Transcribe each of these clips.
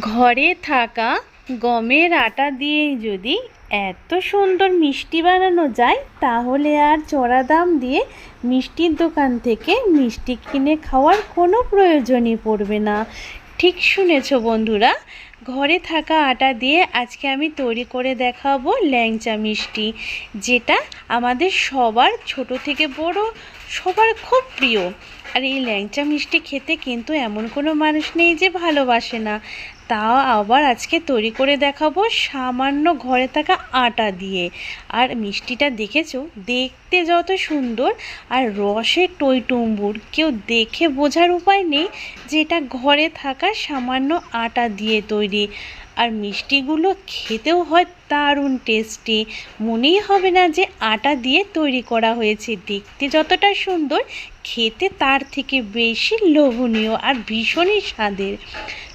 ঘরে থাকা গমের আটা দিয়েই যদি এত সুন্দর মিষ্টি বানানো যায়, তাহলে আর চড়া দাম দিয়ে মিষ্টির দোকান থেকে মিষ্টি কিনে খাওয়ার কোনো প্রয়োজনই পড়বে না। ঠিক শুনেছো বন্ধুরা, ঘরে থাকা আটা দিয়ে আজকে আমি তৈরি করে দেখাবো ল্যাংচা মিষ্টি, যেটা আমাদের সবার ছোট থেকে বড়, সবার খুব প্রিয়। আর এই ল্যাংচা মিষ্টি খেতে কিন্তু এমন কোনো মানুষ নেই যে ভালোবাসে না। তাও আবার আজকে তৈরি করে দেখাবো সামান্য ঘরে থাকা আটা দিয়ে। আর মিষ্টিটা দেখেছ? দেখতে যত সুন্দর আর রসে টইটুম্বুর। কেউ দেখে বোঝার উপায় নেই যে এটা ঘরে থাকা সামান্য আটা দিয়ে তৈরি। আর মিষ্টিগুলো খেতেও হয় দারুণ টেস্টি মনেই হবে না যে আটা দিয়ে তৈরি করা হয়েছে। দেখতে যতটা সুন্দর, খেতে তার থেকে বেশি লোভনীয় আর ভীষণই স্বাদের।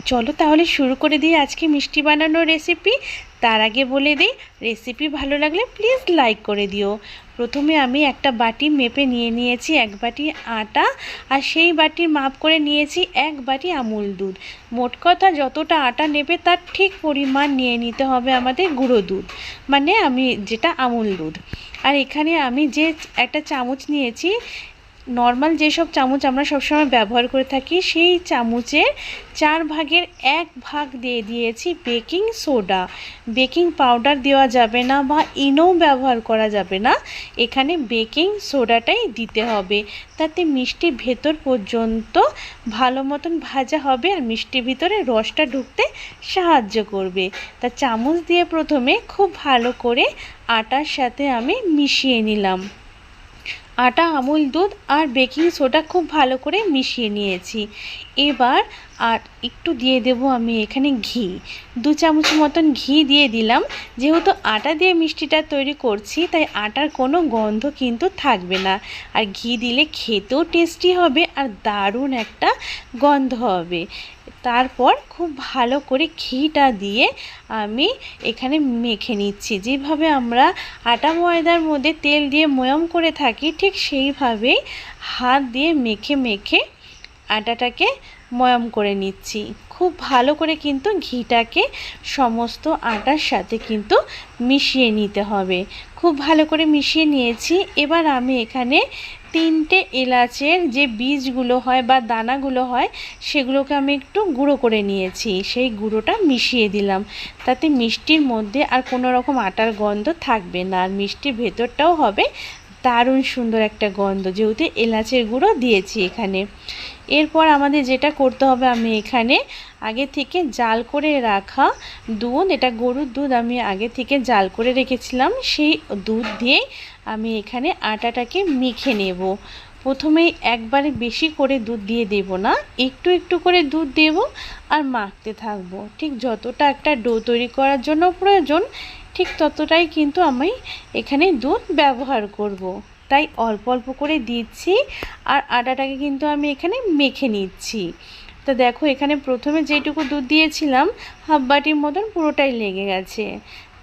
চলো তাহলে শুরু করে দিই আজকে মিষ্টি বানানোর রেসিপি তার আগে বলে দিই রেসিপি ভালো লাগলে প্লিজ লাইক করে দিও। প্রথমে আমি একটা বাটি মেপে নিয়ে নিয়েছি, এক বাটি আটা আর সেই বাটির মাপ করে নিয়েছি এক বাটি আমুল দুধ। মোট কথা যতটা আটা নেবে তার ঠিক পরিমাণ নিয়ে নিতে হবে আমাদের গুঁড়ো দুধ মানে আমি যেটা আমুল দুধ। আর এখানে আমি যে একটা চামচ নিয়েছি নর্মাল যেসব চামচ আমরা সবসময় ব্যবহার করে থাকি, সেই চামচের চার ভাগের এক ভাগ দিয়ে দিয়েছি বেকিং সোডা। বেকিং পাউডার দেওয়া যাবে না বা ইনো ব্যবহার করা যাবে না। এখানে বেকিং সোডাটাই দিতে হবে। তাতে মিষ্টি ভেতর পর্যন্ত ভালো মতন ভাজা হবে আর মিষ্টির ভিতরে রসটা ঢুকতে সাহায্য করবে। তা চামচ দিয়ে প্রথমে খুব ভালো করে আটার সাথে আমি মিশিয়ে নিলাম। আটা আমুল দুধ আর বেকিং সোডা খুব ভালো করে মিশিয়ে নিয়েছি। এবার আর একটু দিয়ে দেব আমি এখানে ঘি। দু চামচ মতন ঘি দিয়ে দিলাম। যেহেতু আটা দিয়ে মিষ্টিটা তৈরি করছি, তাই আটার কোনো গন্ধ কিন্তু থাকবে না। আর ঘি দিলে খেতেও টেস্টি হবে আর দারুণ একটা গন্ধ হবে। তারপর খুব ভালো করে ঘিটা দিয়ে আমি এখানে মেখে নিচ্ছি। যেভাবে আমরা আটা ময়দার মধ্যে তেল দিয়ে ময়ম করে থাকি, ঠিক সেইভাবেই হাত দিয়ে মেখে মেখে আটাটাকে ময়াম করে নিচ্ছি। খুব ভালো করে কিন্তু ঘিটাকে সমস্ত আটার সাথে কিন্তু মিশিয়ে নিতে হবে। খুব ভালো করে মিশিয়ে নিয়েছি। এবার আমি এখানে তিনটে এলাচের যে বীজগুলো হয় বা দানাগুলো হয়, সেগুলোকে আমি একটু গুঁড়ো করে নিয়েছি। সেই গুঁড়োটা মিশিয়ে দিলাম। তাতে মিষ্টির মধ্যে আর কোনো রকম আটার গন্ধ থাকবে না। আর মিষ্টির ভেতরটাও হবে দারুণ সুন্দর একটা গন্ধ। যেহেতু এলাচের গুঁড়ো দিয়েছি এখানে। এরপর আমাদের যেটা করতে হবে আমি এখানে আগে থেকে জাল করে রাখা দুধ, এটা গরুর দুধ আমি আগে থেকে জাল করে রেখেছিলাম। সেই দুধ দিয়েই আমি এখানে আটাটাকে মেখে নেব। প্রথমেই একবারে বেশি করে দুধ দিয়ে দেব না, একটু একটু করে দুধ দেব আর মাখতে থাকব। ঠিক যতটা একটা ডো তৈরি করার জন্য প্রয়োজন, ঠিক ততটাই কিন্তু আমি এখানে দুধ ব্যবহার করব। তাই অল্প অল্প করে দিচ্ছি আর আটাটাকে কিন্তু আমি এখানে মেখে নিচ্ছি। তো দেখো এখানে প্রথমে যেটুকু দুধ দিয়েছিলাম, হাফ বাটির মতন পুরোটাই লেগে গেছে।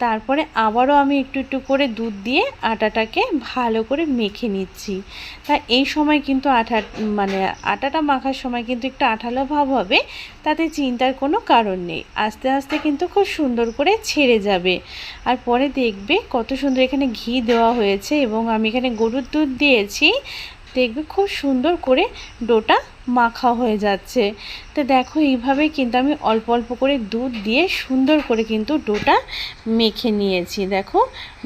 তারপরে আবারও আমি একটু একটু করে দুধ দিয়ে আটাটাকে ভালো করে মেখে নিচ্ছি। তা এই সময় কিন্তু আঠা মানে আটাটা মাখার সময় কিন্তু একটু আঠালো ভাব হবে, তাতে চিন্তার কোনো কারণ নেই। আস্তে আস্তে কিন্তু খুব সুন্দর করে ছেড়ে যাবে। আর পরে দেখবে কত সুন্দর এখানে ঘি দেওয়া হয়েছে এবং আমি এখানে গরুর দুধ দিয়েছি, দেখবে খুব সুন্দর করে ডোটা মাখা হয়ে যাচ্ছে। তো দেখো, এইভাবে কিন্তু আমি অল্প অল্প করে দুধ দিয়ে সুন্দর করে কিন্তু ডোটা মেখে নিয়েছি। দেখো,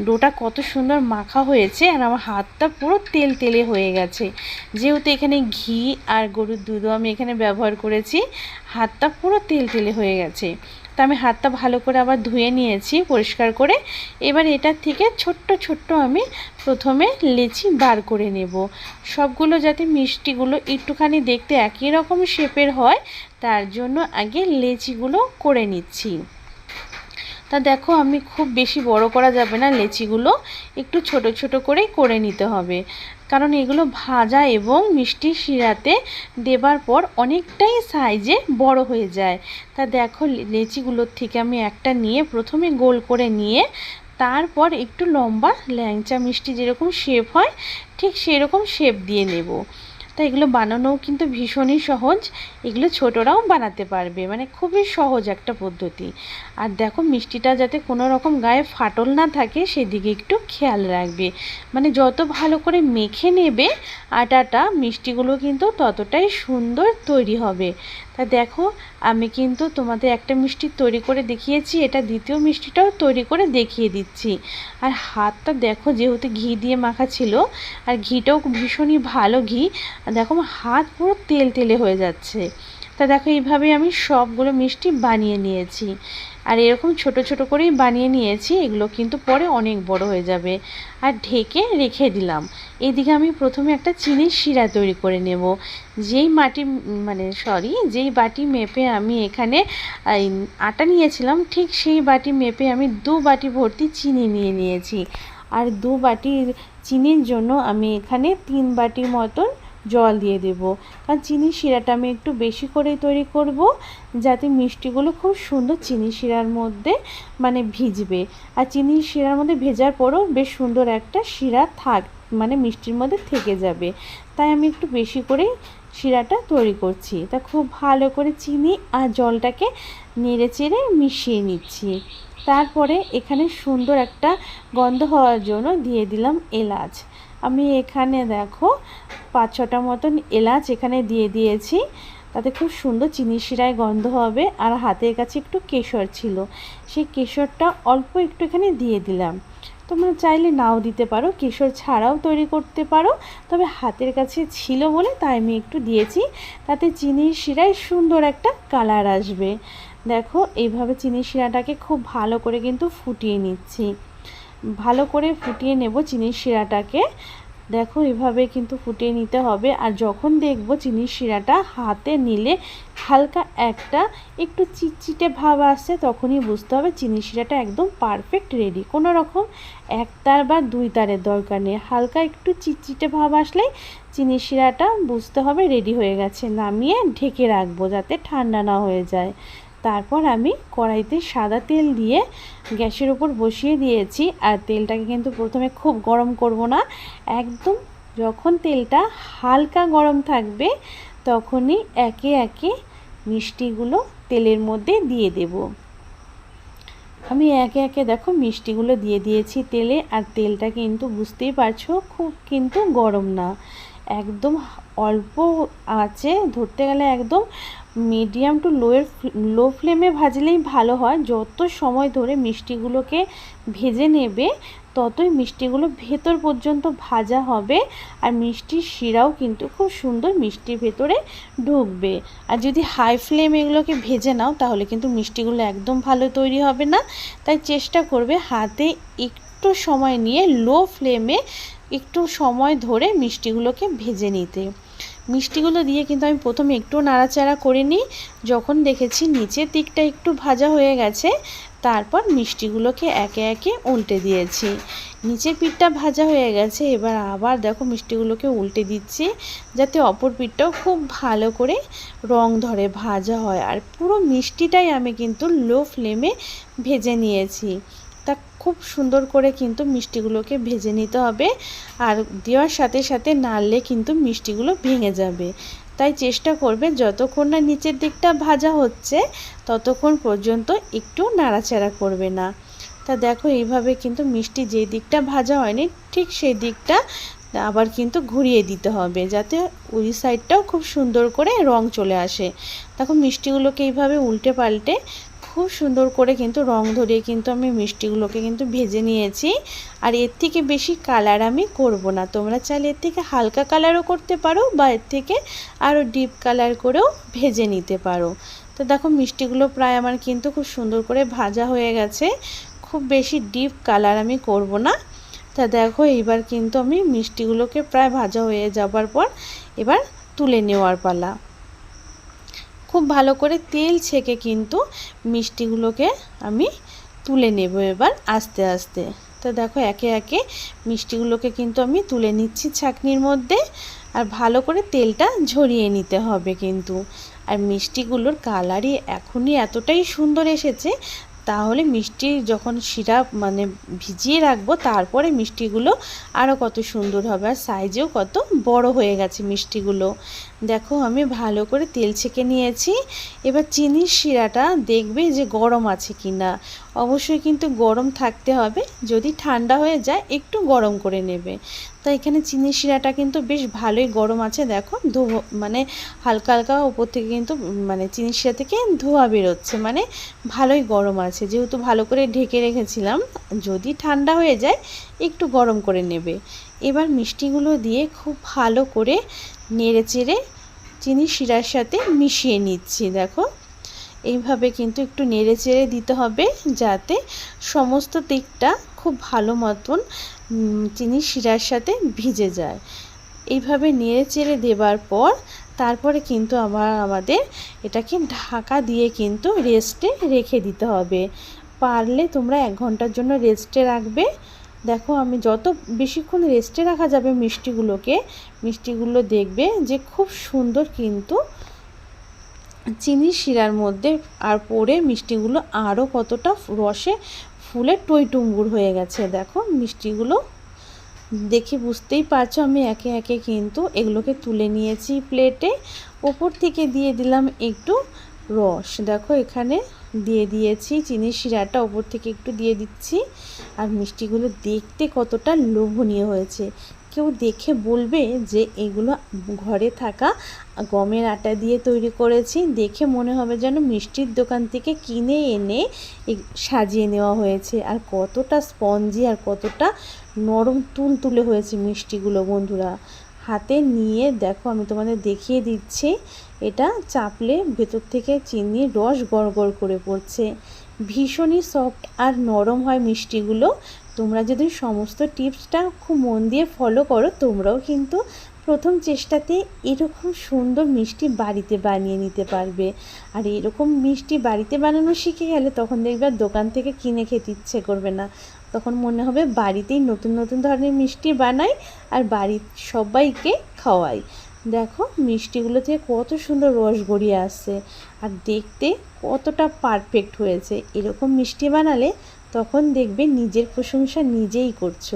ডোটা কত সুন্দর মাখা হয়েছে আর আমার হাতটা পুরো তেল তেলে হয়ে গেছে। যেহেতু এখানে ঘি আর গরুর দুধও আমি এখানে ব্যবহার করেছি, হাতটা পুরো তেল তেলে হয়ে গেছে। তা আমি হাতটা ভালো করে আবার ধুয়ে নিয়েছি পরিষ্কার করে। এবার এটার থেকে ছোট্ট ছোট্ট আমি প্রথমে লেচি বার করে নেব। সবগুলো যাতে মিষ্টিগুলো একটুখানি দেখতে একই রকম শেপের হয়, তার জন্য আগে লেচিগুলো করে নিচ্ছি। তা দেখো, আমি খুব বেশি বড় করা যাবে না, লেচিগুলো একটু ছোট ছোট করেই করে নিতে হবে। কারণ এগুলো ভাজা এবং মিষ্টি শিরাতে দেবার পর অনেকটাই সাইজে বড় হয়ে যায়। তা দেখো, লেচিগুলোর থেকে আমি একটা নিয়ে প্রথমে গোল করে নিয়ে তারপর একটু লম্বা ল্যাংচা মিষ্টি যেরকম শেপ হয়, ঠিক সেরকম শেপ দিয়ে নেব। তা এগুলো বানানোও কিন্তু ভীষণই সহজ। এগুলো ছোটরাও বানাতে পারবে মানে খুবই সহজ একটা পদ্ধতি। আর দেখো মিষ্টিটা যাতে কোনো রকম গায়ে ফাটল না থাকে, সেদিকে একটু খেয়াল রাখবে। মানে যত ভালো করে মেখে নেবে, আটাটা মিষ্টিগুলো কিন্তু ততটাই সুন্দর তৈরি হবে। দেখো, আমি কিন্তু তোমাদের একটা মিষ্টি তৈরি করে দেখিয়েছি, এটা দ্বিতীয় মিষ্টিটাও তৈরি করে দেখিয়ে দিচ্ছি। আর হাতটা দেখো, যেহেতু ঘি দিয়ে মাখা ছিল, আর ঘিটাও ভীষণই ভালো ঘি। দেখো হাত পুরো তেল তেলে হয়ে যাচ্ছে। তা দেখো, এইভাবে আমি সবগুলো মিষ্টি বানিয়ে নিয়েছি। আর এরকম ছোট ছোট করেই বানিয়ে নিয়েছি, এগুলো কিন্তু পরে অনেক বড় হয়ে যাবে। আর ঢেকে রেখে দিলাম। এদিকে আমি প্রথমে একটা চিনির শিরা তৈরি করে নেব। যেই মাটি মানে সরি যেই বাটি মেপে আমি এখানে আটা নিয়েছিলাম, ঠিক সেই বাটি মেপে আমি দু বাটি ভর্তি চিনি নিয়ে নিয়েছি। আর দু বাটি চিনির জন্য আমি এখানে তিন বাটির মতন জল দিয়ে দেব। কারণ চিনি শিরাটা আমি একটু বেশি করেই তৈরি করব, যাতে মিষ্টিগুলো খুব সুন্দর চিনি শিরার মধ্যে মানে ভিজবে। আর চিনি শিরার মধ্যে ভেজার পরও বেশ সুন্দর একটা শিরা থাক মানে মিষ্টির মধ্যে থেকে যাবে। তাই আমি একটু বেশি করেই শিরাটা তৈরি করছি। তা খুব ভালো করে চিনি আর জলটাকে নেড়ে চেড়ে মিশিয়ে নিচ্ছি। তারপরে এখানে সুন্দর একটা গন্ধ হওয়ার জন্য দিয়ে দিলাম এলাচ। আমি এখানে দেখো পাঁচ ছটা মতন এলাচ এখানে দিয়ে দিয়েছি। তাতে খুব সুন্দর চিনি শিরায় গন্ধ হবে। আর হাতের কাছে একটু কেশর ছিল। সেই কেশরটা অল্প একটু এখানে দিয়ে দিলাম। তোমরা চাইলে নাও দিতে পারো। কেশর ছাড়াও তৈরি করতে পারো। তবে হাতের কাছে ছিল বলে তাই আমি একটু দিয়েছি। তাতে চিনির শিরায় সুন্দর একটা কালার আসবে। দেখো, এইভাবে চিনির শিরাটাকে খুব ভালো করে কিন্তু ফুটিয়ে নিচ্ছি। ভালো করে ফুটিয়ে নেব চিনির শিরাটাকে। দেখো, এভাবে কিন্তু ফুটিয়ে নিতে হবে। আর যখন দেখব চিনির শিরাটা হাতে নিলে হালকা একটা একটু চিটচিটে ভাব আসছে তখনই বুঝতে হবে চিনির শিরাটা একদম পারফেক্ট রেডি কোনো রকম এক তার বা দুই তারের দরকার নেই। হালকা একটু চিটচিটে ভাব আসলেই চিনির শিরাটা বুঝতে হবে রেডি হয়ে গেছে। নামিয়ে ঢেকে রাখব যাতে ঠান্ডা না হয়ে যায়। তারপর আমি কড়াইতে সাদা তেল দিয়ে গ্যাসের উপর বসিয়ে দিয়েছি। আর তেলটাকে কিন্তু প্রথমে খুব গরম করব না। একদম যখন তেলটা হালকা গরম থাকবে, তখনই একে একে মিষ্টিগুলো তেলের মধ্যে দিয়ে দেব। আমি একে একে দেখো মিষ্টিগুলো দিয়ে দিয়েছি তেলে। আর তেলটা কিন্তু বুঝতেই পারছ, খুব কিন্তু গরম না। একদম অল্প আছে, ধরতে গেলে একদম মিডিয়াম টু লোয়ের লো ফ্লেমে ভাজলেই ভালো হয়। যত সময় ধরে মিষ্টিগুলোকে ভেজে নেবে, ততই মিষ্টিগুলো ভেতর পর্যন্ত ভাজা হবে। আর মিষ্টির শিরাও কিন্তু খুব সুন্দর মিষ্টির ভেতরে ঢুকবে। আর যদি হাই ফ্লেম এগুলোকে ভেজে নাও, তাহলে কিন্তু মিষ্টিগুলো একদম ভালো তৈরি হবে না। তাই চেষ্টা করবে হাতে একটু সময় নিয়ে লো ফ্লেমে একটু সময় ধরে মিষ্টিগুলোকে ভেজে নিতে। মিষ্টিগুলো দিয়ে কিন্তু আমি প্রথমে একটু নাড়াচাড়া করে নিই। যখন দেখেছি নিচের দিকটা একটু ভাজা হয়ে গেছে, তারপর মিষ্টিগুলোকে একে একে উল্টে দিয়েছি। নিচের পিঠটা ভাজা হয়ে গেছে, এবার আবার দেখো মিষ্টিগুলোকে উল্টে দিচ্ছি, যাতে অপর পিঠটাও খুব ভালো করে রং ধরে ভাজা হয়। আর পুরো মিষ্টিটাই আমি কিন্তু লো ফ্লেমে ভেজে নিয়েছি। তা খুব সুন্দর করে কিন্তু মিষ্টিগুলোকে ভেজে নিতে হবে আর দেওয়ার সাথে সাথে নাড়লে কিন্তু মিষ্টিগুলো ভেঙে যাবে। তাই চেষ্টা করবে যতক্ষণ না নিচের দিকটা ভাজা হচ্ছে, ততক্ষণ পর্যন্ত একটু নাড়াচাড়া করবে না। তা দেখো এইভাবে কিন্তু মিষ্টি যে দিকটা ভাজা হয়নি, ঠিক সেই দিকটা আবার কিন্তু ঘুরিয়ে দিতে হবে যাতে ওই সাইডটাও খুব সুন্দর করে রং চলে আসে। তখন মিষ্টিগুলোকে এইভাবে উল্টে পাল্টে খুব সুন্দর করে কিন্তু রং ধরিয়ে কিন্তু আমি মিষ্টিগুলোকে কিন্তু ভেজে নিয়েছি। আর এর থেকে বেশি কালার আমি করব না। তোমরা চাইলে এর থেকে হালকা কালারও করতে পারো বা এর থেকে আরও ডিপ কালার করেও ভেজে নিতে পারো। তো দেখো মিষ্টিগুলো প্রায় আমার কিন্তু খুব সুন্দর করে ভাজা হয়ে গেছে। খুব বেশি ডিপ কালার আমি করব না। তা দেখো এইবার কিন্তু আমি মিষ্টিগুলোকে প্রায় ভাজা হয়ে যাবার পর এবার তুলে নেওয়ার পালা। খুব ভালো করে তেল ছেঁকে কিন্তু মিষ্টিগুলোকে আমি তুলে নেব এবার আস্তে আস্তে। তো দেখো একে একে মিষ্টিগুলোকে কিন্তু আমি তুলে নিচ্ছি ছাকনির মধ্যে আর ভালো করে তেলটা ঝরিয়ে নিতে হবে কিন্তু। আর মিষ্টিগুলোর কালারই এখনই এতটাই সুন্দর এসেছে, তাহলে মিষ্টি যখন সিরাপ মানে ভিজিয়ে রাখব তারপরে মিষ্টিগুলো আরও কত সুন্দর হবে আর সাইজেও কত বড় হয়ে গেছে মিষ্টিগুলো। দেখো, আমি ভালো করে তেল ছেঁকে নিয়েছি। এবার চিনির শিরাটা দেখবে যে গরম আছে কি না অবশ্যই কিন্তু গরম থাকতে হবে। যদি ঠান্ডা হয়ে যায়, একটু গরম করে নেবে। তো এখানে চিনির শিরাটা কিন্তু বেশ ভালোই গরম আছে। দেখো ধো মানে হালকা হালকা ওপর থেকে কিন্তু মানে চিনির শিরা থেকে ধোয়া বেরোচ্ছে। মানে ভালোই গরম আছে। যেহেতু ভালো করে ঢেকে রেখেছিলাম, যদি ঠান্ডা হয়ে যায়, একটু গরম করে নেবে। এবার মিষ্টিগুলো দিয়ে খুব ভালো করে নেড়ে চেড়ে চিনি শিরার সাথে মিশিয়ে নিচ্ছি, দেখো। এইভাবে কিন্তু একটু নেড়ে চেড়ে দিতে হবে যাতে সমস্ত দিকটা খুব ভালো মতন চিনি শিরার সাথে ভিজে যায়। এইভাবে নেড়ে চেড়ে দেবার পর তারপরে কিন্তু আবার আমাদের এটাকে ঢাকা দিয়ে কিন্তু রেস্টে রেখে দিতে হবে। পারলে তোমরা এক ঘণ্টার জন্য রেস্টে রাখবে। দেখো, আমি যত বেশিক্ষণ রেস্টে রাখা যাবে মিষ্টিগুলোকে, মিষ্টিগুলো দেখবে যে খুব সুন্দর কিন্তু চিনি শিরার মধ্যে আর পরে মিষ্টিগুলো আরও কতটা রসে ফুলে টইটুম্বুর হয়ে গেছে। দেখো, মিষ্টিগুলো দেখে বুঝতেই পারছ আমি একে একে কিন্তু এগুলোকে তুলে নিয়েছি প্লেটে ওপর থেকে দিয়ে দিলাম একটু রস। দেখো, এখানে দিয়ে দিয়েছি, চিনির শিরাটা ওপর থেকে একটু দিয়ে দিচ্ছি। আর মিষ্টিগুলো দেখতে কতটা লোভনীয় হয়েছে। কেউ দেখে বলবে যে এগুলো ঘরে থাকা গমের আটা দিয়ে তৈরি করেছি। দেখে মনে হবে যেন মিষ্টির দোকান থেকে কিনে এনে সাজিয়ে নেওয়া হয়েছে। আর কতটা স্পঞ্জি আর কতটা নরম তুল তুলে হয়েছে মিষ্টিগুলো, বন্ধুরা। হাতে নিয়ে দেখো, আমি তোমাদের দেখিয়ে দিচ্ছি। এটা চাপলে ভেতর থেকে চিনির রস গড় করে পড়ছে। ভীষণই সফট আর নরম হয় মিষ্টিগুলো। তোমরা যদি সমস্ত টিপসটা খুব মন দিয়ে ফলো করো, তোমরাও কিন্তু প্রথম চেষ্টাতে এরকম সুন্দর মিষ্টি বাড়িতে বানিয়ে নিতে পারবে। আর এরকম মিষ্টি বাড়িতে বানানো শিখে গেলে তখন দেখবে আর দোকান থেকে কিনে খেতে ইচ্ছে করবে না। তখন মনে হবে বাড়িতেই নতুন নতুন ধরনের মিষ্টি বানাই আর বাড়ির সবাইকে খাওয়াই। দেখো, মিষ্টিগুলো থেকে কত সুন্দর রস গড়িয়ে আসছে। আর দেখতে কতটা পারফেক্ট হয়েছে। এরকম মিষ্টি বানালে তখন দেখবে নিজের প্রশংসা নিজেই করছ।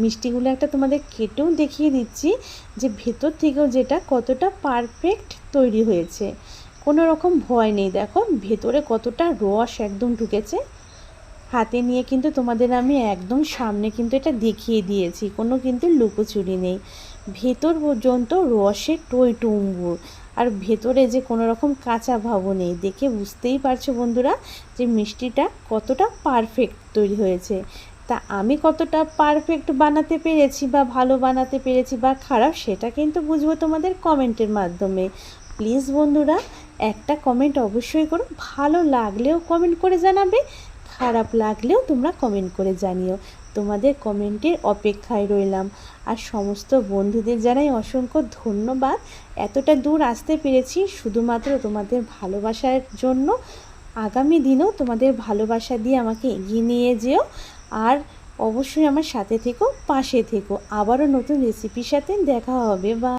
মিষ্টিগুলো একটা তোমাদের কেটেও দেখিয়ে দিচ্ছি যে ভেতর থেকেও যেটা কতটা পারফেক্ট তৈরি হয়েছে। কোনো রকম ভয় নেই। দেখো, ভেতরে কতটা রস একদম ঢুকেছে। হাতে নিয়ে কিন্তু তোমাদের আমি একদম সামনে কিন্তু এটা দেখিয়ে দিয়েছি। কোনো কিন্তু লুকোচুরি নেই। ভেতর পর্যন্ত রসে টই টুম্বুর আর ভেতরে যে কোনো রকম কাঁচা ভাবও নেই। দেখে বুঝতেই পারছ বন্ধুরা যে মিষ্টিটা কতটা পারফেক্ট তৈরি হয়েছে। তা আমি কতটা পারফেক্ট বানাতে পেরেছি বা ভালো বানাতে পেরেছি বা খারাপ সেটা কিন্তু বুঝব তোমাদের কমেন্টের মাধ্যমে। প্লিজ বন্ধুরা, একটা কমেন্ট অবশ্যই করো। ভালো লাগলেও কমেন্ট করে জানাবে, খারাপ লাগলেও তোমরা কমেন্ট করে জানিও। তোমাদের কমেন্টের অপেক্ষায় রইলাম। আর সমস্ত বন্ধুদের জানাই অসংখ্য ধন্যবাদ। এতটা দূর আসতে পেরেছি শুধুমাত্র তোমাদের ভালোবাসার জন্য। আগামী দিনও তোমাদের ভালোবাসা দিয়ে আমাকে এগিয়ে নিয়ে যেও। আর অবশ্যই আমার সাথে থেকো, পাশে থেকো। আবারও নতুন রেসিপির সাথে দেখা হবে। বা